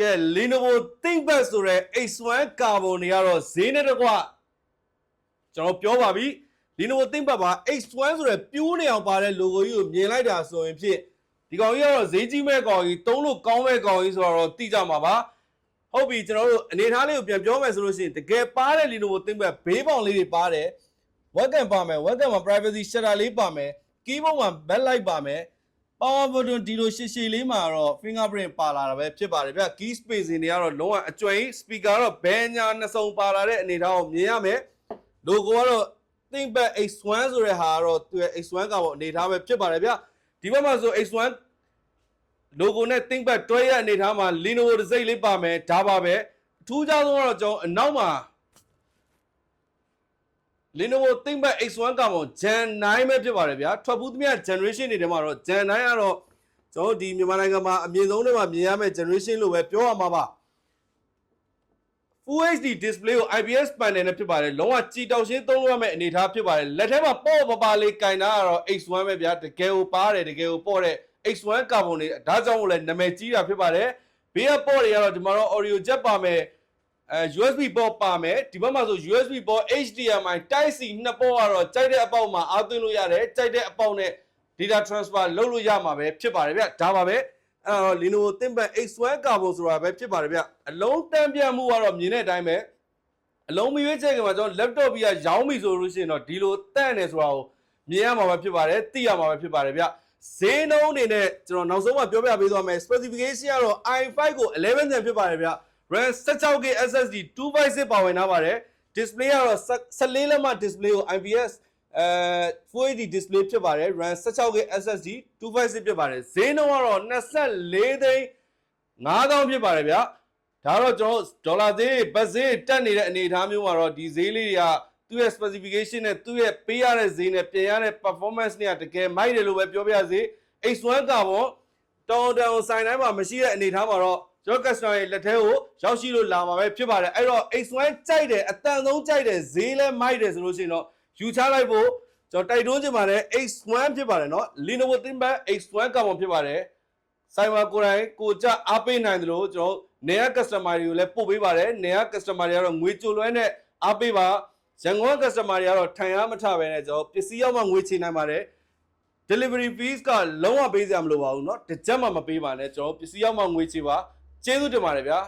ကဲ Lenovo ThinkPad ဆိုတဲ့ H1 Carbon တွေကတော့ဈေးနဲ့တကွကျွန်တော်ပြောပါပြီ Lenovo ThinkPad ပါ H1 ဆိုတဲ့ပြိုးနေအောင်ပါတဲ့ logo ကြီးကိုမြင်လိုက်တာဆိုရင်ဖြစ်ဒီကောင်ကြီးကတော့ဈေးကြီးမဲ့ကောင်ကြီးသုံးလို့ကောင်းမဲ့ကောင်ကြီးဆိုတော့သိကြမှာပါဟုတ်ပြီကျွန်တော်တို့အနေထားလေးကိုပြန်ပြောမယ်ဆိုလို့ရှိရင်တကယ်ပါတဲ့ Lenovo ThinkPad ဘေးပေါင်လေးတွေပါတယ် webcam ပါမယ် webcam မှာ privacy shutter လေးပါမယ် keyboard မှာ backlight ပါမယ် power button ဒီလိုရှည်ရှည်လေးမှာတော့ fingerprint ပါလာတာပဲဖြစ်ပါတယ်ဗျ key spacing တွေကတော့လုံးဝအကျွမ်းကြီး speaker တော့ဘယ်ညာနှစ်စုံပါလာတဲ့အနေအထားကိုမြင်ရမယ် logo ကတော့ ThinkPad X1 ဆိုတဲ့ဟာကတော့သူရဲ့ X1 ကပေါ့အနေအထားပဲဖြစ်ပါတယ်ဗျဒီဘက်မှာဆို X1 logo နဲ့ ThinkPad တွဲရအနေအထားမှာ Lenovo တစ်စိတ်လေးပါမယ်ဒါပါပဲအထူးခြားဆုံးကတော့ကျွန်တော်အနောက်မှာ Lenovo ThinkPad X1 ကပေါ့ Gen 9ပဲဖြစ်ပါတယ်ဗျာထွက်ဘူးသမျှ generation တွေထဲမှာတော့ Gen 9ကတော့ကျွန်တော်တို့ဒီမြန်မာနိုင်ငံမှာအမြင့်ဆုံးတွေမှာမြင်ရမယ့် generation လို့ပဲပြောရမှာပါ Full HD display ကို IPS panel နဲ့ဖြစ်ပါတယ်လုံးဝကြည်တောက်ရှင်းသုံးလို့ရမယ့်အနေအထားဖြစ်ပါတယ်လက်ထဲမှာပေါ့ပပါလေးကင်တာကတော့ X1 ပဲဗျာတကယ်ကိုပါတယ်တကယ်ကိုပေါ့တဲ့ X1 carbon တွေဒါကြောင့်မို့လဲနာမည်ကြီးတာဖြစ်ပါတယ်ဘေးကပေါ့တွေကတော့ဒီမှာတော့ audio jack ပါမယ် အဲ USB port ပါမယ်ဒီဘက်မှာဆို USB port HDMI Type C နှစ်ပေါ့ကတော့ကြိုက်တဲ့အပေါက်မှာအားသွင်းလို့ရတယ်ကြိုက်တဲ့အပေါက်နဲ့ data transfer လုပ်လို့ရမှာပဲဖြစ်ပါတယ်ဗျဒါပါပဲအဲ့တော့ Lenovo ThinkPad X1 Carbon ဆိုတာပဲဖြစ်ပါတယ်ဗျအလုံးတန်းပြတ်မှုကတော့မြင်တဲ့အတိုင်းပဲအလုံးမရွေးချယ်ခင်မှာကျွန်တော် laptop ပြီးရောင်းပြီဆိုလို့ရှိရင်တော့ဒီလိုတန့်နေဆိုတာကိုမြင်ရမှာပဲဖြစ်ပါတယ်သိရမှာပဲဖြစ်ပါတယ်ဗျဈေးနှုန်းအနေနဲ့ကျွန်တော်နောက်ဆုံးမှပြောပြပေးသွားမယ် specification ကတော့ i5 ကို11 gen ဖြစ်ပါတယ်ဗျ RAM 16GB SSD 256ပါဝင်ထားပါတယ် display ကတော့14လက်မ display ကို IPS အဲ Full HD display ဖြစ်ပါတယ် RAM 16GB SSD 256ဖြစ်ပါတယ်ဈေးနှုန်းကတော့24သိန်း9000ဖြစ်ပါတယ်ဗျာဒါတော့ကျွန်တော်ဒေါ်လာဈေးဘတ်ဈေးတက်နေတဲ့အနေအထားမျိုးမှာတော့ဒီဈေးလေးတွေကသူ့ရဲ့ specification နဲ့သူ့ရဲ့ပေးရတဲ့ဈေးနဲ့ပြင်ရတဲ့ performance တွေကတကယ်မိုက်တယ်လို့ပဲပြောပြရစေ X1 ကပေါ့တောင်းတန်ဆိုင်တိုင်းမှာမရှိတဲ့အနေအထားမှာတော့ ကျွန်တော် customer ရဲ့လက်ထဲကိုရောက်ရှိလို့လာမှာပဲဖြစ်ပါတယ်အဲ့တော့ X1 ကြိုက်တယ်အတန်ဆုံးကြိုက်တယ်ဈေးလဲမိုက်တယ်ဆိုလို့ရှိရင်တော့ယူချလိုက်ဖို့ကျွန်တော်တိုက်တွန်းချင်ပါတယ် X1 ဖြစ်ပါတယ်เนาะ Lenovo ThinkPad X1 ကမှဖြစ်ပါတယ်ဆိုင်မှာကိုယ်တိုင်ကိုကြအားပေးနိုင်တယ်လို့ကျွန်တော်နေရ customer တွေကိုလည်းပို့ပေးပါတယ်နေရ customer တွေကတော့ငွေကြိုလွှဲနဲ့အားပေးပါရန်ကုန် customer တွေကတော့ထိုင်အားမထပဲနဲ့ကျွန်တော်ပစ္စည်းရောက်မှငွေချေနိုင်ပါတယ် delivery fees ကလုံးဝပေးစရာမလိုပါဘူးเนาะတစ်ချက်မှမပေးပါနဲ့ကျွန်တော်ပစ္စည်းရောက်မှငွေချေပါ ကျေးဇူးတင်ပါတယ်ဗျာ